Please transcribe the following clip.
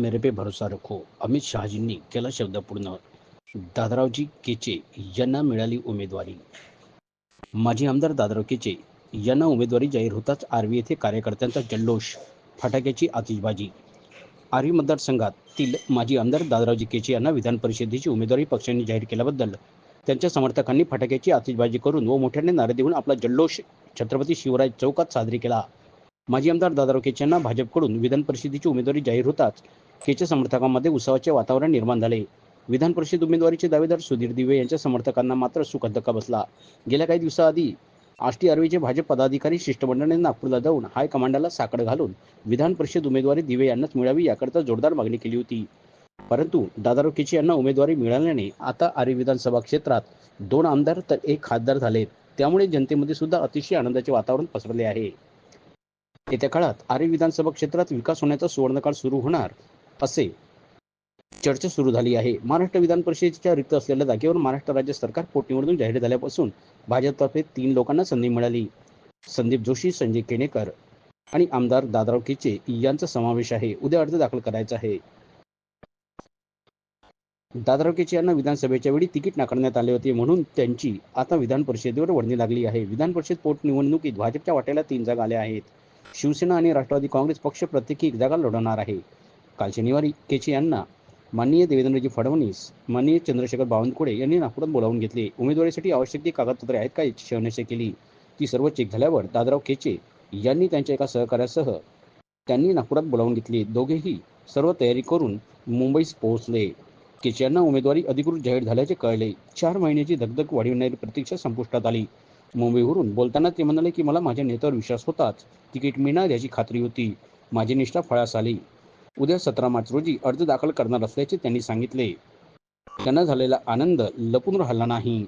मेरे पे भरोसा रखो. अमित शहाजींनी केला शब्द पूर्ण. दादरावजी केचे यांना मिळाली उमेदवारी. माजी आमदार दादराव केचे यांना उमेदवारी जाहीर होताच आर्वी येथे कार्यकर्त्यांचा जल्लोष फटाक्याची आतिषबाजी. आर्वी मतदारसंघातील माजी आमदार दादरावजी केचे यांना विधान परिषदेची उमेदवारी पक्षांनी जाहीर केल्याबद्दल त्यांच्या समर्थकांनी फटाक्याची आतिषबाजी करून व मोठ्याने नारे देऊन आपला जल्लोष छत्रपती शिवराज चौकात साजरी केला. माजी आमदार दादराव केचे यांना भाजपकडून विधान परिषदेची उमेदवारी जाहीर होताच केच्या समर्थकांमध्ये उत्सवाचे वातावरण निर्माण झाले. विधान परिषद उमेदवारीचे दावेदार सुधीर दिवे यांच्या समर्थकांना मात्र सुखद धक्का बसला. गेल्या काही दिवसाआधी आष्टी आर्वीचे भाजप पदाधिकारी शिष्टमंडळाने नागपूरला जाऊन हायकमांडाला साकड घालून विधान परिषद उमेदवारी दिवे यांनाच मिळावी याकरता जोरदार मागणी केली होती. परंतु दादाराव केचे यांना उमेदवारी मिळाल्याने आता आर्वी विधानसभा क्षेत्रात दोन आमदार तर एक खासदार झालेत. त्यामुळे जनतेमध्ये सुद्धा अतिशय आनंदाचे वातावरण पसरले आहे. येत्या काळात आर्य विधानसभा क्षेत्रात विकास होण्याचा सुवर्णकाळ सुरू होणार. असे चर्चा सुरू झाली आहे. महाराष्ट्र विधान परिषदेच्या रिक्त असलेल्या जागेवर महाराष्ट्र राज्य सरकार पोटनिवडणूक जाहीर झाल्यापासून भाजपतर्फे तीन लोकांना संधी मिळाली. संदीप जोशी संजय केणेकर आणि आमदार दादराव किचे यांचा समावेश आहे. उद्या अर्ज दाखल करायचा आहे. दादराव केचे यांना विधानसभेच्या वेळी तिकीट नाकारण्यात आले होते म्हणून त्यांची आता विधान परिषदेवर वर्णी लागली आहे. विधान परिषद पोटनिवडणुकीत भाजपच्या वाट्याला तीन जागा आल्या आहेत. शिवसेना आणि राष्ट्रवादी काँग्रेस पक्ष प्रत्येकी एक जागा लढवणार आहे. काल शनिवारी केचे यांना माननीय देवेंद्रजी फडणवीस माननीय चंद्रशेखर बावनकुळे यांनी नागपुरात बोलावून घेतले. उमेदवारीसाठी आवश्यक ती कागदपत्रे आहेत का याची शहानिशा केली? ती सर्व चेक झाल्यावर दादराव केचे यांनी त्यांच्या एका सहकार्यासह त्यांनी नागपुरात बोलावून घेतली. दोघेही सर्व तयारी करून मुंबईस पोहोचले. केचे यांना उमेदवारी अधिकृत जाहीर झाल्याचे कळले. चार महिन्याची धगधग वाढविणारी प्रतीक्षा संपुष्टात आली. मुंबईवरून बोलताना ते म्हणाले की मला माझ्या नेत्यावर विश्वास होताच. तिकीट मिळणार याची खात्री होती. माझी निष्ठा फळास आली. उद्या सतरा मार्च रोजी अर्ज दाखल करणार असल्याचे त्यांनी सांगितले. त्यांना झालेला आनंद लपून राहिला नाही.